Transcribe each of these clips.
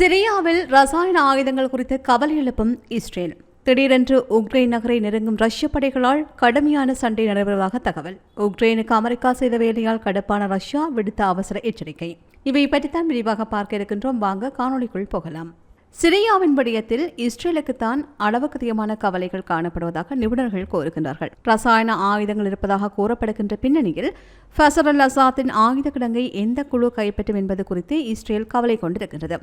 சிரியாவில் ரசாயன ஆயுதங்கள் குறித்து கவலை எழுப்பும் இஸ்ரேல். திடீரென்று உக்ரைன் நகரை நெருங்கும் ரஷ்ய படைகளால் கடுமையான சண்டை நடைபெறுவதாக தகவல். உக்ரைனுக்கு அமெரிக்கா செய்த வேலையால் கடுப்பான ரஷ்யா விடுத்த அவசர எச்சரிக்கை. இவை பற்றித்தான் விரிவாக பார்க்க இருக்கின்றோம். வாங்க காணொளிக்குள் போகலாம். சிரியாவின் விடயத்தில் இஸ்ரேலுக்குத்தான் அளவுக்கு அதிகமான கவலைகள் காணப்படுவதாக நிபுணர்கள் கோருகின்றார்கள். ரசாயன ஆயுதங்கள் இருப்பதாக கூறப்படுகின்ற பின்னணியில் ஃபசர் அல் அசாத்தின் ஆயுத கிடங்கை எந்த குழு கைப்பற்றும் என்பது குறித்து இஸ்ரேல் கவலை கொண்டிருக்கின்றது.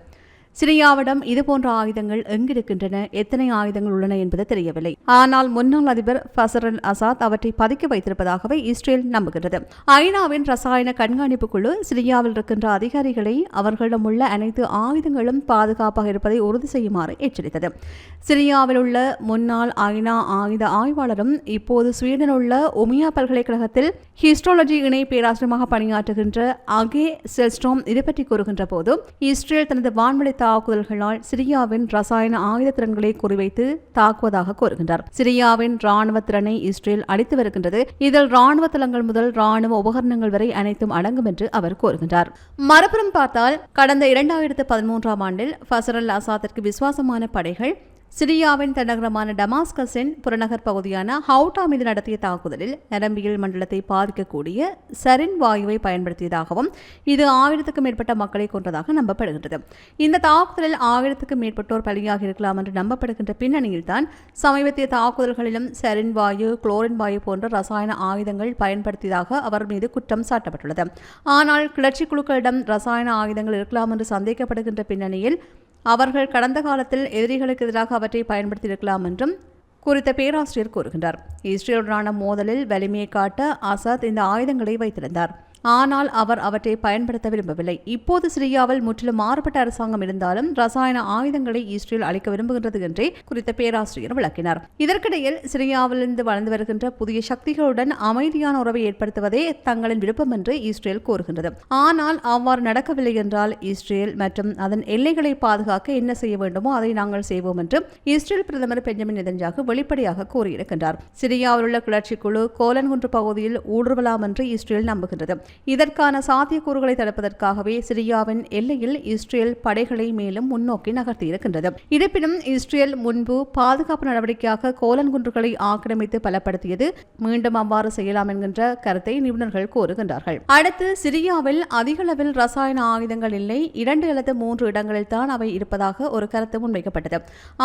சிரியாவிடம் இதுபோன்ற ஆயுதங்கள் எங்கிருக்கின்றன? எத்தனை ஆயுதங்கள் உள்ளன என்பது தெரியவில்லை. ஆனால் முன்னாள் அதிபர் ஃபசர் அல் அசாத் அவற்றை பதுக்கி வைத்திருப்பதாகவே இஸ்ரேல் நம்புகின்றது. ஐநாவின் ரசாயன கண்காணிப்பு குழு சிரியாவில் இருக்கின்ற அதிகாரிகளை அவர்களிடம் உள்ள அனைத்து ஆயுதங்களும் பாதுகாப்பாக இருப்பதை உறுதி செய்யுமாறு எச்சரித்தது. சிரியாவில் உள்ள முன்னாள் ஐநா ஆயுத ஆய்வாளரும் இப்போது ஸ்வீடன் உள்ள ஒமியா பல்கலைக்கழகத்தில் ஹிஸ்ட்ராலஜி இணை பேராசிரியமாக பணியாற்றுகின்ற அகே செல்ஸ்ட்ரோம் இது பற்றி கூறுகின்ற போது இஸ்ரேல் தனது வான்வழி தாக்குதல்களால் சிரியாவின் ரசாயன ஆயுத திறன்களை குறிவைத்து தாக்குவதாக கூறுகின்றார். சிரியாவின் ராணுவ திறனை இஸ்ரேல் அளித்து வருகின்றது. இதில் ராணுவ தளங்கள் முதல் ராணுவ உபகரணங்கள் வரை அனைத்தும் அடங்கும் என்று அவர் கூறுகின்றார். மறுபுறம் பார்த்தால் கடந்த இரண்டாயிரத்து பதிமூன்றாம் ஆண்டில் ஃபசரல் அசாத்திற்கு விசுவாசமான படைகள் சிரியாவின் தலைநகரமான டமாஸ்கஸின் புறநகர் பகுதியான ஹவுட்டா மீது நடத்திய தாக்குதலில் நரம்பியல் மண்டலத்தை பாதிக்கக்கூடிய சரின் வாயுவை பயன்படுத்தியதாகவும் இது ஆயிரத்துக்கும் மேற்பட்ட மக்களை கொன்றதாக நம்பப்படுகின்றது. இந்த தாக்குதலில் ஆயிரத்துக்கும் மேற்பட்டோர் பலியாகி இருக்கலாம் என்று நம்பப்படுகின்ற பின்னணியில்தான் சமீபத்திய தாக்குதல்களிலும் சரின் வாயு குளோரின் வாயு போன்ற ரசாயன ஆயுதங்கள் பயன்படுத்தியதாக அவர் மீது குற்றம் சாட்டப்பட்டுள்ளது. ஆனால் கிளர்ச்சி குழுக்களிடம் ரசாயன ஆயுதங்கள் இருக்கலாம் என்று சந்தேகப்படுகின்ற பின்னணியில் அவர்கள் கடந்த காலத்தில் எதிரிகளுக்கு எதிராக அவற்றை பயன்படுத்தியிருக்கலாம் என்றும் குறித்த பேராசிரியர் கூறுகின்றார். இஸ்ரேலுடனான மோதலில் வலிமையை காட்ட அசாத் இந்த ஆயுதங்களை வைத்திருந்தார். ஆனால் அவர் அவற்றை பயன்படுத்த விரும்பவில்லை. இப்போது சிரியாவில் முற்றிலும் மாறுபட்ட அரசாங்கம் இருந்தாலும் ரசாயன ஆயுதங்களை இஸ்ரேல் அளிக்க விரும்புகின்றது என்றே குறித்த பேராசிரியர் விளக்கினார். இதற்கிடையில் சிரியாவிலிருந்து வளர்ந்து வருகின்ற புதிய சக்திகளுடன் அமைதியான உறவை ஏற்படுத்துவதே தங்களின் விருப்பம் என்று இஸ்ரேல் கூறுகின்றது. ஆனால் அவ்வாறு நடக்கவில்லை என்றால் இஸ்ரேல் மற்றும் அதன் எல்லைகளை பாதுகாக்க என்ன செய்ய வேண்டுமோ அதை நாங்கள் செய்வோம் என்று இஸ்ரேல் பிரதமர் பெஞ்சமின் நெதன்யாகு வெளிப்படையாக கூறியிருக்கின்றார். சிரியாவில் உள்ள கிளர்ச்சி குழு கோலன்குன்று பகுதியில் ஊடுருவலாம் என்று இஸ்ரேல் நம்புகின்றது. இதற்கான சாத்தியக்கூறுகளை தடுப்பதற்காகவே சிரியாவின் எல்லையில் இஸ்ரேல் படைகளை மேலும் முன்னோக்கி நகர்த்தியிருக்கின்றது. இருப்பினும் இஸ்ரேல் முன்பு பாதுகாப்பு நடவடிக்கையாக கோலன்குன்றுகளை ஆக்கிரமித்து பலப்படுத்தியது மீண்டும் அவ்வாறு செய்யலாம் என்கின்ற கருத்தை நிபுணர்கள் கூறுகின்றார்கள். அடுத்து சிரியாவில் அதிகளவில் ரசாயன ஆயுதங்கள் இல்லை. இரண்டு அல்லது மூன்று இடங்களில் தான் அவை இருப்பதாக ஒரு கருத்து முன்வைக்கப்பட்டது.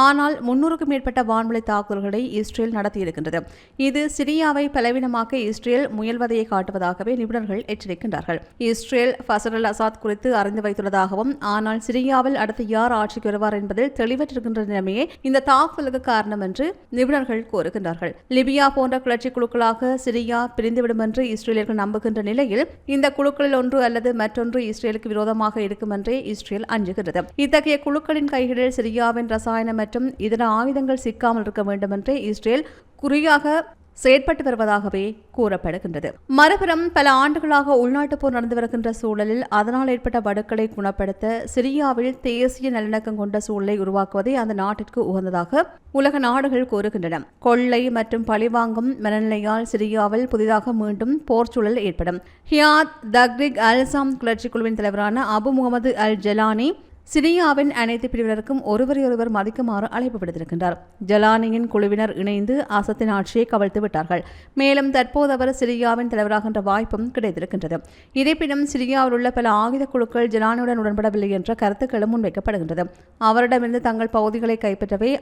ஆனால் முன்னூறுக்கும் மேற்பட்ட வான்வழி தாக்குதல்களை இஸ்ரேல் நடத்தியிருக்கின்றது. இது சிரியாவை பலவீனமாக்க இஸ்ரேல் முயல்வதையை காட்டுவதாகவே நிபுணர்கள் எச்சரிக்கின்றார்கள் இஸ்ரேல் ஃபசர் அல் அசாத் குறித்து அறிந்து வைத்துள்ளதாகவும் ஆனால் சிரியாவில் அடுத்து யார் ஆட்சிக்கு வருவார் என்பதில் தெளிவற்றிருக்கின்ற நிலைமையே இந்த தாக்குதலுக்கு காரணம் என்று நிபுணர்கள் கூறுகின்றார்கள். லிபியா போன்ற கிளர்ச்சி குழுக்களாக சிரியா பிரிந்துவிடும் என்று இஸ்ரேலியர்கள் நம்புகின்ற நிலையில் இந்த குழுக்களில் ஒன்று அல்லது மற்றொன்று இஸ்ரேலுக்கு விரோதமாக இருக்கும் என்றே இஸ்ரேல் அஞ்சுகிறது இத்தகைய குழுக்களின் கைகளில் சிரியாவின் ரசாயன மற்றும் இதர ஆயுதங்கள் சிக்காமல் இருக்க வேண்டும் என்றே இஸ்ரேல் குறியாக செயற்பட்டு வருவதாகவே கூறப்படுகின்றது. மறுபுறம் பல ஆண்டுகளாக உள்நாட்டுப் போர் நடந்து வருகின்ற சூழலில் அதனால் ஏற்பட்ட வடுக்களை குணப்படுத்த சிரியாவில் தேசிய நல்லிணக்கம் கொண்ட சூழலை உருவாக்குவதே அந்த நாட்டிற்கு உகந்ததாக உலக நாடுகள் கூறுகின்றன. கொள்ளை மற்றும் பழிவாங்கும் மனநிலையால் சிரியாவில் புதிதாக மீண்டும் போர் சூழல் ஏற்படும். ஹியாத் தக்ரிக் அல்சாம் கிளர்ச்சி குழுவின் தலைவரான அபு முகமது அல் ஜலானி சிரியாவின் அனைத்து பிரிவினருக்கும் ஒருவரையொருவர் மதிக்குமாறு அழைப்பு விடுத்திருக்கின்றார் ஜலானியின் குழுவினர் இணைந்து அசத்தின் ஆட்சியை கவிழ்த்து விட்டார்கள். மேலும் தற்போது அவர் சிரியாவின் தலைவராகின்ற வாய்ப்பும் கிடைத்திருக்கின்றது. இருப்பினும் சிரியாவில் உள்ள பல ஆயுத குழுக்கள் ஜலானியுடன் உடன்படவில்லை என்ற கருத்துக்களும் முன்வைக்கப்படுகின்றது. அவரிடமிருந்து தங்கள் பகுதிகளை கைப்பற்றவே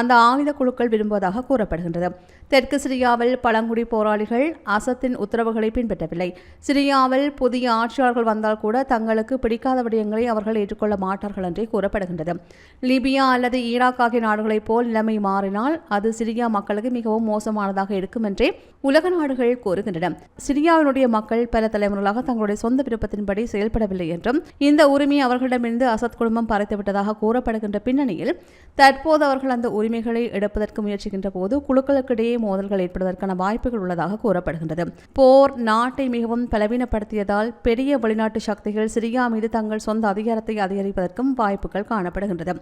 அந்த ஆயுத குழுக்கள் விரும்புவதாக கூறப்படுகின்றது. தெற்கு சிரியாவில் பழங்குடி போராளிகள் அசத்தின் உத்தரவுகளை பின்பற்றவில்லை. சிரியாவில் புதிய ஆட்சியாளர்கள் வந்தால் கூட தங்களுக்கு பிடிக்காத விடயங்களை அவர்கள் ஏற்றுக்கொள்ள மாட்டார்கள் என்றே கூறப்படுகின்றது. லிபியா அல்லது ஈராக் ஆகிய நாடுகளைப் போல் நிலைமை மாறினால் அது சிரியா மக்களுக்கு மிகவும் மோசமானதாக இருக்கும் என்றே உலக நாடுகள் கூறுகின்றன. சிரியாவினுடைய மக்கள் பல தலைமுறைகளாக தங்களுடைய சொந்த விருப்பத்தின்படி செயல்படவில்லை என்றும் இந்த உரிமையை அவர்களிடமிருந்து அசத் குடும்பம் பறைத்துவிட்டதாக கூறப்படுகின்ற பின்னணியில் தற்போது அவர்கள் அந்த உரிமைகளை எடுப்பதற்கு முயற்சிக்கின்ற போது குழுக்களுக்கிடையே மோதல்கள் ஏற்படுவதற்கான வாய்ப்புகள் உள்ளதாக கூறப்படுகின்றது. போர் நாட்டை மிகவும் பலவீனப்படுத்தியதால் பெரிய வெளிநாட்டு சக்திகள் சிரியா மீது தங்கள் சொந்த அதிகாரத்தை அதிகரிப்பதற்கும் வாய்ப்புகள் காணப்படுகின்றது.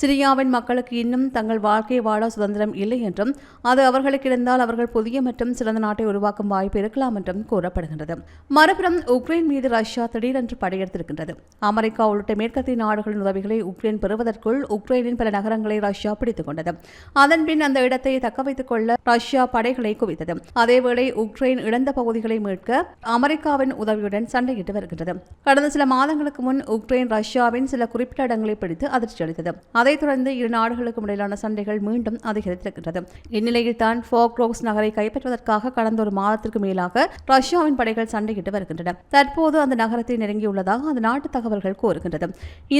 சிரியாவின் மக்களுக்கு இன்னும் தங்கள் வாழ்க்கை வாழ சுதந்திரம் இல்லை என்றும் அது அவர்களுக்கு இருந்தால் அவர்கள் புதிய மற்றும் சிறந்த நாட்டை உருவாக்கும் வாய்ப்பு இருக்கலாம் என்றும் கூறப்படுகின்றது. மறுபுறம் உக்ரைன் மீது ரஷ்யா திடீரென்று படையெடுத்திருக்கின்றது. அமெரிக்கா உள்ளிட்ட மேற்கத்திய நாடுகளின் உதவிகளை உக்ரைன் பெறுவதற்குள் உக்ரைனின் பல நகரங்களை ரஷ்யா பிடித்துக் கொண்டது. கொண்டது அதன்பின் அந்த இடத்தை தக்க வைத்துக் கொள்ள ரஷ்யா படைகளை குவித்தது. அதேவேளை உக்ரைன் இழந்த பகுதிகளை மீட்க அமெரிக்காவின் உதவியுடன் சண்டையிட்டு வருகின்றது. கடந்த சில மாதங்களுக்கு முன் உக்ரைன் ரஷ்யாவின் சில குறிப்பிட்ட இடங்களை பிடித்து அதிர்ச்சி அளித்தது. அதைத் தொடர்ந்து இரு நாடுகளுக்கும் இடையிலான சண்டைகள் மீண்டும் அதிகரித்திருக்கின்றது. இந்நிலையில் தான் ஃபோக்ரோக்ஸ் நகரை கைப்பற்றுவதற்காக கடந்த ஒரு மாதத்திற்கு மேலாக ரஷ்யாவின் படைகள் சண்டையிட்டு வருகின்றன. தற்போது அந்த நகரத்தை நெருங்கியுள்ளதாக அந்த நாட்டு தகவல்கள் கூறுகின்றது.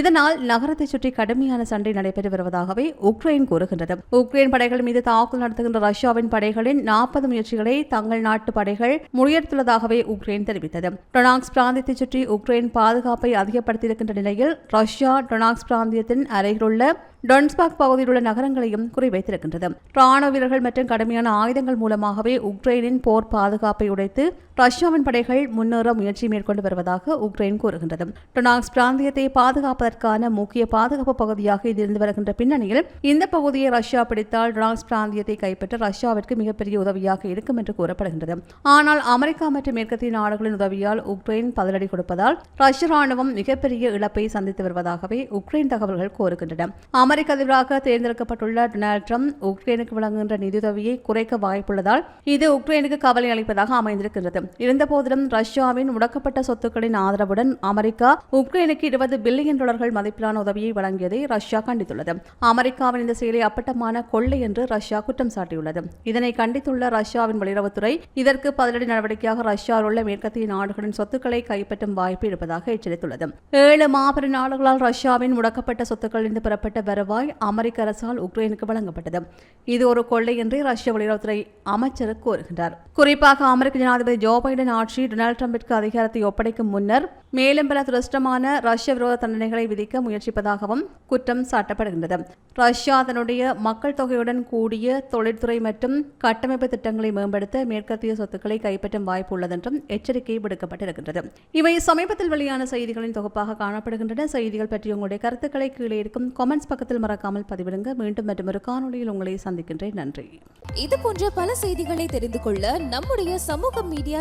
இதனால் நகரத்தை சுற்றி கடுமையான சண்டை நடைபெற்று வருவதாகவே உக்ரைன் கூறுகிறது. கூறுகின்றது உக்ரைன் படைகள் மீது தாக்குதல் நடத்துகின்ற ரஷ்யாவின் படைகளின் நாற்பது முயற்சிகளை தங்கள் நாட்டு படைகள் முறியடித்துள்ளதாகவே உக்ரைன் தெரிவித்தது. டொனாக்ஸ் பிராந்தியத்தை சுற்றி உக்ரைன் பாதுகாப்பை அதிகப்படுத்தியிருக்கின்ற நிலையில் ரஷ்யா டொனாக்ஸ் பிராந்தியத்தின் அருகிலுள்ள டொன்ஸ்பாக் பகுதியில் உள்ள நகரங்களையும் குறிவைத்திருக்கின்றது. ராணுவ வீரர்கள் மற்றும் கடுமையான ஆயுதங்கள் மூலமாகவே உக்ரைனின் போர் பாதுகாப்பை உடைத்து ரஷ்யாவின் படைகள் முன்னேற முயற்சி மேற்கொண்டு வருவதாக உக்ரைன் கூறுகின்றது. டொனாக்ஸ் பிராந்தியத்தை பாதுகாப்பதற்கான முக்கிய பாதுகாப்பு பகுதியாக இது இருந்து வருகின்ற பின்னணியில் இந்த பகுதியை ரஷ்யா பிடித்தால் டொனாக்ஸ் பிராந்தியத்தை கைப்பற்ற ரஷ்யாவிற்கு மிகப்பெரிய உதவியாக இருக்கும் என்று கூறப்படுகின்றது. ஆனால் அமெரிக்கா மற்றும் மேற்கத்திய நாடுகளின் உதவியால் உக்ரைன் பதிலடி கொடுப்பதால் ரஷ்ய ராணுவம் மிகப்பெரிய இழப்பை சந்தித்து வருவதாகவே உக்ரைன் தகவல்கள் கூறுகின்றன. அமெரிக்க அதிபராக தேர்ந்தெடுக்கப்பட்டுள்ள டொனால்ட் ட்ரம்ப் உக்ரைனுக்கு வழங்குகின்ற நிதியுதவியை குறைக்க வாய்ப்புள்ளதால் இது உக்ரைனுக்கு கவலை அளிப்பதாக அமைந்திருக்கின்றது. இருந்தபோதிலும் ரஷ்யாவின் முடக்கப்பட்ட சொத்துக்களின் ஆதரவுடன் அமெரிக்கா உக்ரைனுக்கு இருபது பில்லியன் டாலர்கள் மதிப்பிலான உதவியை வழங்கியதை ரஷ்யா கண்டித்துள்ளது. அமெரிக்காவின் இந்த செயலை அப்பட்டமான கொள்ளை என்று ரஷ்யா குற்றம் சாட்டியுள்ளது. இதனை கண்டித்துள்ள ரஷ்யாவின் வெளியுறவுத்துறை இதற்கு பதிலடி நடவடிக்கையாக ரஷ்யாவில் உள்ள மேற்கத்திய நாடுகளின் சொத்துக்களை கைப்பற்றும் வாய்ப்பு இருப்பதாக எச்சரித்துள்ளது. ஏழு மாபெரும் நாடுகளால் ரஷ்யாவின் முடக்கப்பட்ட சொத்துக்களிலிருந்து பெறப்பட்ட வருவாய் அமெரிக்க அரசால் உக்ரைனுக்கு வழங்கப்பட்டது. இது ஒரு கொள்ளை என்று ரஷ்ய வெளியுறவுத்துறை அமைச்சர் கூறுகின்றார். குறிப்பாக அமெரிக்க ஜனாதிபதி ஜோ பைடன் ஆட்சி டொனால்டு ட்ரம்பிற்கு அதிகாரத்தை ஒப்படைக்கும் முன்னர் மேலும் பல துரஷ்டமான ரஷ்ய விரோத தண்டனைகளை விதிக்க முயற்சிப்பதாகவும் குற்றம் சாட்டப்படுகின்றது. ரஷ்யா தன்னுடைய மக்கள் தொகையுடன் கூடிய தொழில்துறை மற்றும் கட்டமைப்பு திட்டங்களை மேம்படுத்த மேற்கத்திய சொத்துக்களை கைப்பற்றும் வாய்ப்பு உள்ளதென்றும் எச்சரிக்கை விடுக்கப்பட்டிருக்கின்றது. இவை சமீபத்தில் வெளியான செய்திகளின் தொகுப்பாக காணப்படுகின்றன. செய்திகள் பற்றி உங்களுடைய கருத்துக்களை கீழே இருக்கும் கமெண்ட்ஸ் பக்கத்தில் மறக்காமல் பதிவிடுங்க. மீண்டும் மற்றும் ஒரு காணொலியில் உங்களை சந்திக்கின்றேன். நன்றி. இது போன்ற பல செய்திகளை தெரிந்து கொள்ள நம்முடைய சமூக மீடியா